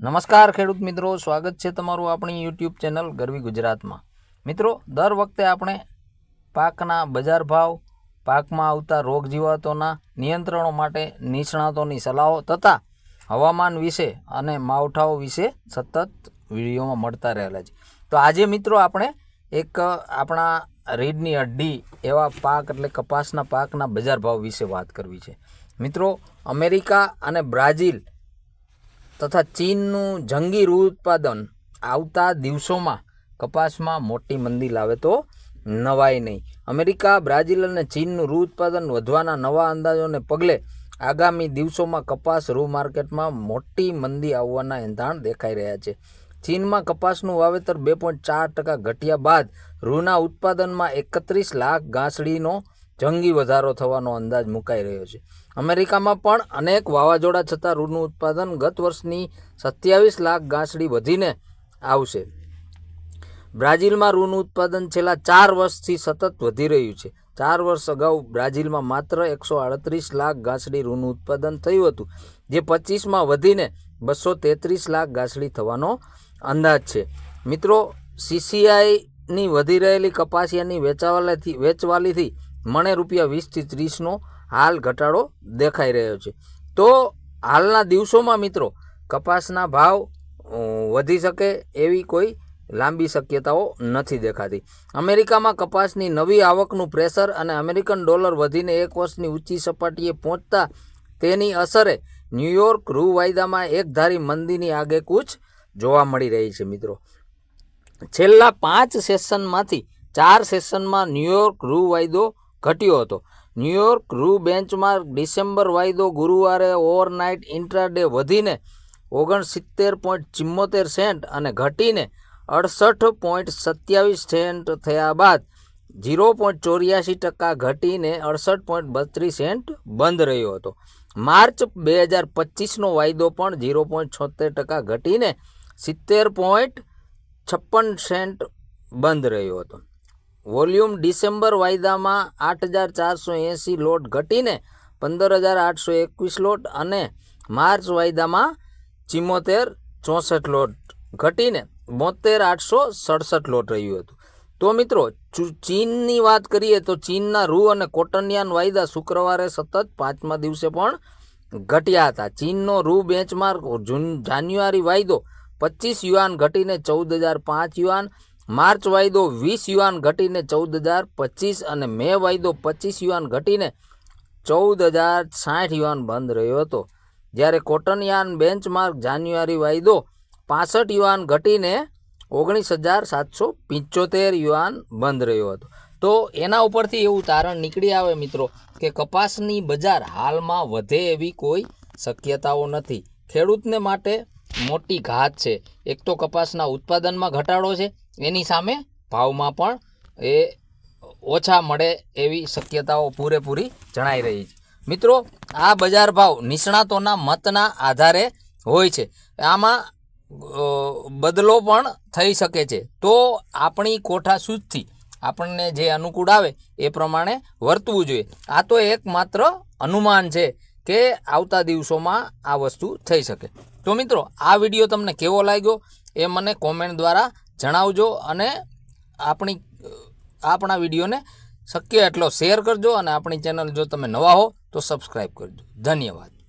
નમસ્કાર ખેડૂત મિત્રો, સ્વાગત છે તમારું આપણી યુટ્યુબ ચેનલ ગરવી ગુજરાતમાં. મિત્રો, દર વખતે આપણે પાકના બજાર ભાવ, પાકમાં આવતા રોગ જીવાતોના નિયંત્રણો માટે નિષ્ણાતોની સલાહો તથા હવામાન વિશે અને માવઠાઓ વિશે સતત વિડીયોમાં મળતા રહેલા છે. તો આજે મિત્રો આપણે એક આપણા રીડની અડ્ડી એવા પાક એટલે કપાસના પાકના બજાર ભાવ વિશે વાત કરવી છે. મિત્રો, અમેરિકા અને બ્રાઝિલ તથા ચીનનું જંગી રૂ ઉત્પાદન આવતા દિવસોમાં કપાસમાં મોટી મંદી લાવે તો નવાય નહીં. અમેરિકા, બ્રાઝિલ અને ચીનનું રૂ ઉત્પાદન વધવાના નવા અંદાજોને પગલે આગામી દિવસોમાં કપાસ રૂ માર્કેટમાં મોટી મંદી આવવાના એંધાણ દેખાઈ રહ્યા છે. ચીનમાં કપાસનું વાવેતર બે પોઈન્ટ ચાર ટકા ઘટ્યા બાદ રૂના ઉત્પાદનમાં એકત્રીસ લાખ ગાંસડીનો જંગી વધારો થવાનો અંદાજ મુકાઈ રહ્યો છે. અમેરિકામાં પણ અનેક વાવાઝોડા છતાં રૂનું ઉત્પાદન ગત વર્ષની સત્યાવીસ લાખ ગાંસડી વધીને આવશે. બ્રાઝિલમાં રૂનું ઉત્પાદન છેલ્લા ચાર વર્ષથી સતત વધી રહ્યું છે. ચાર વર્ષ અગાઉ બ્રાઝિલમાં માત્ર એકસો આડત્રીસ લાખ ગાંસડી રૂનું ઉત્પાદન થયું હતું, જે પચીસમાં વધીને બસો તેત્રીસ લાખ ગાંસડી થવાનો અંદાજ છે. મિત્રો સીસીઆઈની વધી રહેલી કપાસિયાની વેચાવાલીથી વેચવાલીથી મણે રૂપિયા વીસથી ત્રીસનો હાલ ઘટાડો દેખાઈ રહ્યો છે. તો હાલના દિવસોમાં મિત્રો, કપાસના ભાવ વધી શકે એવી કોઈ લાંબી શક્યતાઓ નથી દેખાતી. અમેરિકામાં કપાસની નવી આવકનું પ્રેશર અને અમેરિકન ડોલર વધીને એક વર્ષની ઊંચી સપાટીએ પહોંચતા તેની અસરે ન્યૂયોર્ક રૂ વાયદામાં એકધારી મંદીની આગેકૂચ જોવા મળી રહી છે મિત્રો. છેલ્લા પાંચ સેશનમાંથી ચાર સેશનમાં ન્યૂયોર્ક રૂ વાયદો ઘટ્યો હતો. ન્યૂયોર્ક રૂ બેન્ચમાર્ક ડિસેમ્બર વાયદો ગુરુવારે ઓવરનાઇટ ઇન્ટ્રાડે વધીને ઓગણસિત્તેર પોઈન્ટ ચિમ્મોતેર સેન્ટ અને ઘટીને અડસઠ પોઈન્ટ સત્યાવીસ સેન્ટ થયા બાદ ઝીરો પોઈન્ટ ચોર્યાસી ટકા ઘટીને અડસઠ પોઈન્ટ બત્રીસ સેન્ટ બંધ રહ્યો હતો. માર્ચ બે હજાર પચીસનો વાયદો પણ ઝીરો પોઈન્ટ છોતેર ટકા ઘટીને સિત્તેર પોઈન્ટ છપ્પન સેન્ટ બંધ રહ્યો હતો. વોલ્યુમ ડિસેમ્બર વાયદામાં આઠ હજાર ચારસો એંસી લોટ ઘટીને પંદર હજાર આઠસો એકવીસ લોટ અને માર્ચ વાયદામાં ચિમ્મોતેર ચોસઠ લોટ ઘટીને બોતેર આઠસો સડસઠ લોટ રહ્યું હતું. તો મિત્રો ચીનની વાત કરીએ તો ચીનના રૂ અને કોટનયાન વાયદા શુક્રવારે સતત પાંચમા દિવસે પણ ઘટ્યા હતા. ચીનનો રૂ બેન્ચમાર્ક જૂન, જાન્યુઆરી વાયદો પચીસ યુઆન ઘટીને ચૌદ હજાર પાંચ યુઆન માર્ચ વાયદો વીસ યુઆન ઘટીને ચૌદ હજાર પચીસ અને મે વાયદો પચીસ યુઆન ઘટીને ચૌદ હજાર સાઠ યુઆન બંધ રહ્યો હતો. જ્યારે કોટન યાન બેન્ચમાર્ક જાન્યુઆરી વાયદો પાસઠ યુઆન ઘટીને ઓગણીસ હજાર સાતસો પંચોતેર યુઆન બંધ રહ્યો હતો. તો એના ઉપરથી એવું તારણ નીકળી આવે મિત્રો કે કપાસની બજાર હાલમાં વધે એવી કોઈ શક્યતાઓ નથી. ખેડૂતને માટે મોટી ઘાત છે. એક તો કપાસના ઉત્પાદનમાં ઘટાડો છે એની સામે ભાવમાં પણ એ ઓછા મળે એવી શક્યતાઓ પૂરેપૂરી જણાઈ રહી છે. મિત્રો, આ બજાર ભાવ નિષ્ણાતોના મતના આધારે હોય છે. આમાં બદલો પણ થઈ શકે છે. તો આપણી કોઠા સૂજથી આપણને જે અનુકૂળ આવે એ પ્રમાણે વર્તવું જોઈએ. આ તો એક માત્ર અનુમાન છે કે આવતા દિવસોમાં આ વસ્તુ થઈ શકે. તો મિત્રો, આ વીડિયો તમને કેવો લાગ્યો એ મને કોમેન્ટ દ્વારા જણાવજો અને આપણી, આપણા વિડીયોને શક્ય એટલો શેર કરજો અને આપણી ચેનલ જો તમે નવા હો તો સબસ્ક્રાઈબ કરજો. ધન્યવાદ.